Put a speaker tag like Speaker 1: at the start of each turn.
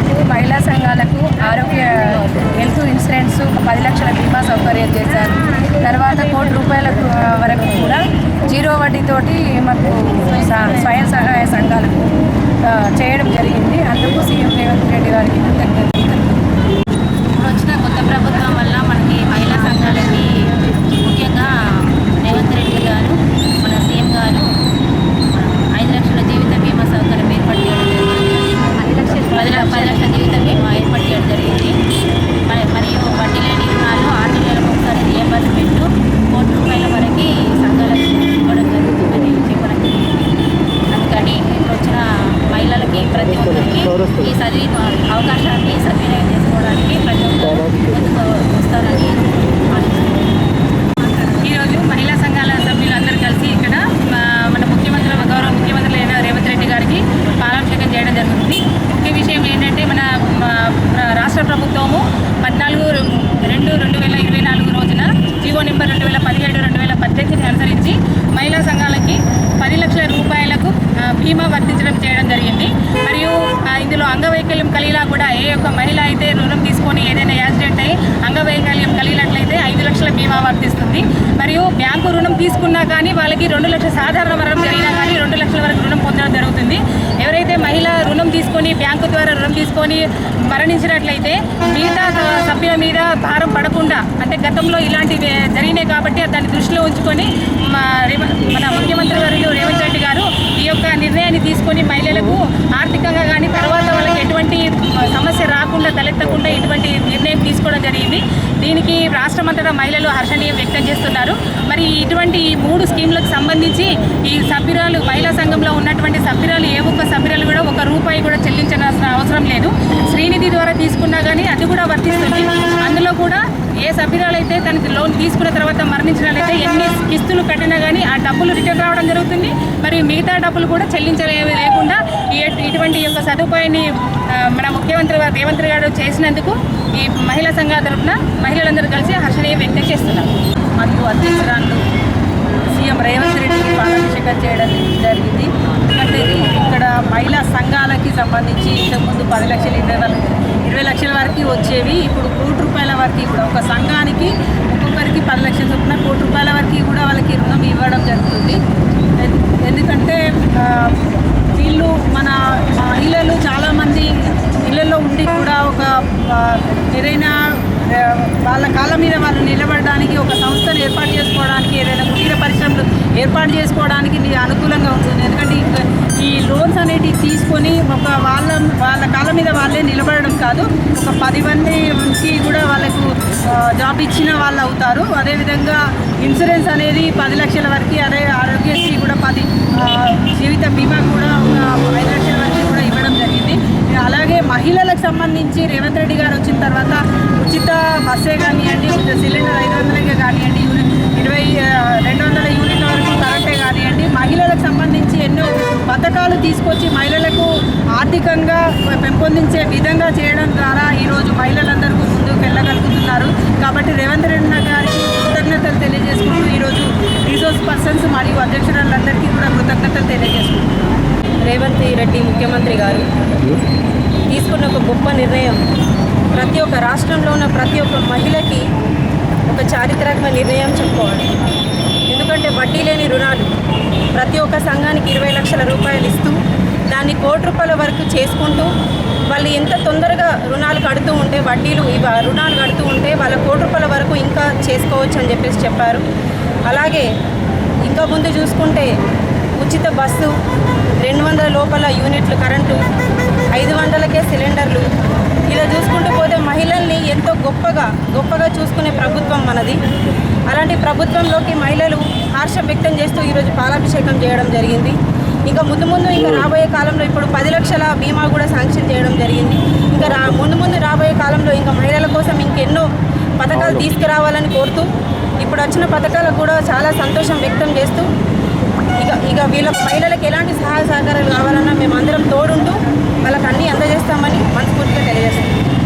Speaker 1: మహిళా సంఘాలకు ఆరోగ్య హెల్త్ ఇన్సూరెన్స్ పది లక్షల బీమా సౌకర్యం చేశారు. తర్వాత కోటి రూపాయలకు వరకు కూడా జీరో వడ్డీతోటి మాకు స- స్వయం సహాయ సంఘాలకు చేయడం జరిగింది. అందుకు సీఎం రేవంత్ రెడ్డి గారికి కృతజ్ఞతలు
Speaker 2: ఇప్పుడు వచ్చిన కొత్త ప్రభుత్వం వల్ల మనకి మహిళా సంఘాలకి ముఖ్యంగా రేవంత్ రెడ్డి గారు మన సీఎం గారు ఐదు లక్షల జీవిత బీమా సౌకర్యం ఏర్పాటు చేయడం జరిగింది పది లక్షల పది ల- పది లక్షల జీవిత బీమా ఏర్పాటు చేయడం జరిగింది మరి మరియు వడ్డీ లేని రుణాలు ఆరు నెలలకు ఒకసారి రియంబర్స్మెంట్ కోటి రూపాయల వరకు సంఘాలకు ఇవ్వడం జరుగుతుందని చెప్పడం జరిగింది అందుకని ఇప్పుడు వచ్చిన మహిళలకి ప్రతి ఒక్కరికి ఈ చదివి అవకాశాన్ని సద్వినియోగం చేసుకోవడానికి ప్రతి ఒక్కరు ముందుకు వస్తారని ఆశిస్తున్నాను
Speaker 1: ఈరోజు మహిళా సంఘాల సభ్యులందరూ కలిసి ఇక్కడ మా- మన ముఖ్యమంత్రి గౌరవ ముఖ్యమంత్రి అయిన రేవంత్ రెడ్డి గారికి పాలాభిషేకం చేయడం జరుగుతుంది ముఖ్య విషయం ఏంటంటే మన మా ప్ర- రాష్ట్ర ప్రభుత్వము పద్నాలుగు రెండు రెండు వేల ఇరవై నాలుగు రోజున జీవో నెంబర్ రెండు వేల పదిహేడు రెండు వేల పద్దెనిమిదిని అనుసరించి మహిళా సంఘాలకి పది లక్షల రూపాయలకు బీమా వర్తించడం చేయడం జరిగింది. మరియు ఇందులో అంగవైకల్యం కలిగినా కూడా ఏ యొక్క మహిళ అయితే రుణం తీసుకొని ఏదైనా యాక్సిడెంట్ అయ్యి అంగవైకల్యం కలిగినట్లయితే ఐదు బీమా వర్తిస్తుంది. మరియు బ్యాంకు రుణం తీసుకున్నా కానీ వాళ్ళకి రెండు లక్షల సాధారణ వరం జరిగినా కానీ రెండు లక్షల వరకు రుణం పొందడం జరుగుతుంది. ఎవరైతే మహిళ రుణం తీసుకొని బ్యాంకు ద్వారా రుణం తీసుకొని మరణించినట్లయితే మిగతా సభ్యుల మీద భారం పడకుండా అంటే గతంలో ఇలాంటివి జరిగినాయి కాబట్టి దాన్ని దృష్టిలో ఉంచుకొని మన ముఖ్యమంత్రి గారు రేవంత్ రెడ్డి గారు ఈ యొక్క నిర్ణయాన్ని తీసుకొని మహిళలకు ఆర్థికంగా కానీ తర్వాత సమస్య తలెత్తకుండా ఇటువంటి నిర్ణయం తీసుకోవడం జరిగింది. దీనికి రాష్ట్రమంతటా మహిళలు హర్షణీయం వ్యక్తం చేస్తున్నారు. మరి ఇటువంటి ఈ మూడు స్కీమ్లకు సంబంధించి ఈ సభ్యురాలు మహిళా సంఘంలో ఉన్నటువంటి సభ్యురాలు ఏ ఒక్క సభ్యురాలు కూడా ఒక రూపాయి కూడా చెల్లించాల్సిన అవసరం లేదు. శ్రీనిధి ద్వారా తీసుకున్నా కానీ అది కూడా వర్తిస్తుంది. అందులో కూడా ఏ సభ్యురాలైతే తనకి లోన్ తీసుకున్న తర్వాత మరణించినట్లయితే ఎన్ని కిస్తులు కట్టినా కానీ ఆ డబ్బులు రిటర్న్ రావడం జరుగుతుంది. మరియు మిగతా డబ్బులు కూడా చెల్లించలే లేకుండా ఇటువంటి యొక్క సదుపాయాన్ని మన ముఖ్యమంత్రి రేవంత్ గారు చేసినందుకు ఈ మహిళా సంఘాల తరఫున మహిళలందరూ కలిసి హర్షణీయం వ్యక్తం చేస్తున్నారు. మరియు అధ్యక్షురాలు సీఎం రేవంత్ రెడ్డికి పాలాభిషేకం చేయడం జరిగింది. ఎందుకంటే ఇక్కడ మహిళా సంఘాలకి సంబంధించి ఇంతకుముందు పది లక్షల ఇరవై ఇరవై లక్షల వరకు వచ్చేవి. ఇప్పుడు కోటి రూపాయల వరకు కూడా ఒక సంఘానికి ఒక్కొక్కరికి పది లక్షల చొప్పున కోటి రూపాయల వరకు కూడా వాళ్ళకి రుణం ఇవ్వడం జరుగుతుంది. ఎందుకంటే వీళ్ళు మన మహిళలు చాలామంది ఇళ్ళల్లో ఉండి కూడా ఒక ఏదైనా వాళ్ళ కాళ్ళ మీద వాళ్ళు నిలబడడానికి ఒక సంస్థను ఏర్పాటు చేసుకోవడానికి ఏదైనా కుటీర పరిశ్రమలు ఏర్పాటు చేసుకోవడానికి అనుకూలంగా ఉంటుంది. ఎందుకంటే ఈ లోన్స్ అనేటివి తీసుకొని ఒక వాళ్ళ వాళ్ళ కాళ్ళ మీద వాళ్ళే నిలబడడం కాదు. ఒక పది మందికి కూడా వాళ్ళకు జాబ్ ఇచ్చిన వాళ్ళు అవుతారు. అదేవిధంగా ఇన్సూరెన్స్ అనేది పది లక్షల వరకు అదే ఆరోగ్యశ్రీ కూడా పది జీవిత బీమా కూడా ఒక ఐదు లక్షల వరకు కూడా ఇవ్వడం జరిగింది. అలాగే మహిళలకు సంబంధించి రేవంత్ రెడ్డి గారు వచ్చిన తర్వాత ఉచిత బస్సే కానివ్వండి ఉచిత సిలిండర్ ఐదు వందలకే కానివ్వండి ఇరవై రెండు వందల యూనిట్ల వరకు కరెంటే కానివ్వండి మహిళలకు సంబంధించి ఎన్నో పథకాలు తీసుకొచ్చి మహిళలకు ఆర్థికంగా పెంపొందించే విధంగా చేయడం ద్వారా ఈరోజు మహిళలందరూ ముందుకు వెళ్ళగలుగుతున్నారు. కాబట్టి రేవంత్ రెడ్డి గారికి కృతజ్ఞతలు తెలియజేసుకుంటూ ఈరోజు రిసోర్స్ పర్సన్స్ మరియు అధ్యక్షురాలందరికీ కూడా కృతజ్ఞతలు తెలియజేసుకుంటున్నాను
Speaker 3: రేవంత్ రెడ్డి ముఖ్యమంత్రి గారు తీసుకున్న ఒక గొప్ప నిర్ణయం. ప్రతి ఒక్క రాష్ట్రంలో ఉన్న ప్రతి ఒక్క మహిళకి ఒక చారిత్రాత్మక నిర్ణయం చెప్పుకోవాలి. ఎందుకంటే వడ్డీ లేని రుణాలు ప్రతి ఒక్క సంఘానికి ఇరవై లక్షల రూపాయలు ఇస్తూ దాన్ని కోటి రూపాయల వరకు చేసుకుంటూ వాళ్ళు ఎంత తొందరగా రుణాలు కడుతూ ఉంటే వడ్డీలు ఇవ రుణాలు కడుతూ ఉంటే వాళ్ళ కోటి రూపాయల వరకు ఇంకా చేసుకోవచ్చు అని చెప్పేసి చెప్పారు. అలాగే ఇంకా ముందు చూసుకుంటే ఉచిత బస్సు రెండు వందల లోపల యూనిట్లు కరెంటు ఐదు వందలకే సిలిండర్లు ఇలా చూసుకుంటూ పోతే మహిళల్ని ఎంతో గొప్పగా గొప్పగా చూసుకునే ప్రభుత్వం మనది. అలాంటి ప్రభుత్వంలోకి మహిళలు హర్షం వ్యక్తం చేస్తూ ఈరోజు పాలాభిషేకం చేయడం జరిగింది. ఇంకా ముందు ముందు ఇంకా రాబోయే కాలంలో ఇప్పుడు పది లక్షల బీమా కూడా శాంక్షన్ చేయడం జరిగింది. ఇంకా రా ముందు ముందు రాబోయే కాలంలో ఇంకా మహిళల కోసం ఇంకెన్నో పథకాలు తీసుకురావాలని కోరుతూ ఇప్పుడు వచ్చిన పథకాలకు కూడా చాలా సంతోషం వ్యక్తం చేస్తూ ఇక ఇక వీళ్ళ మహిళలకు ఎలాంటి సహాయ సహకారాలు కావాలన్నా మేము అందరం తోడుంటూ వాళ్ళకి అన్నీ అందజేస్తామని మనస్ఫూర్తిగా తెలియజేస్తాం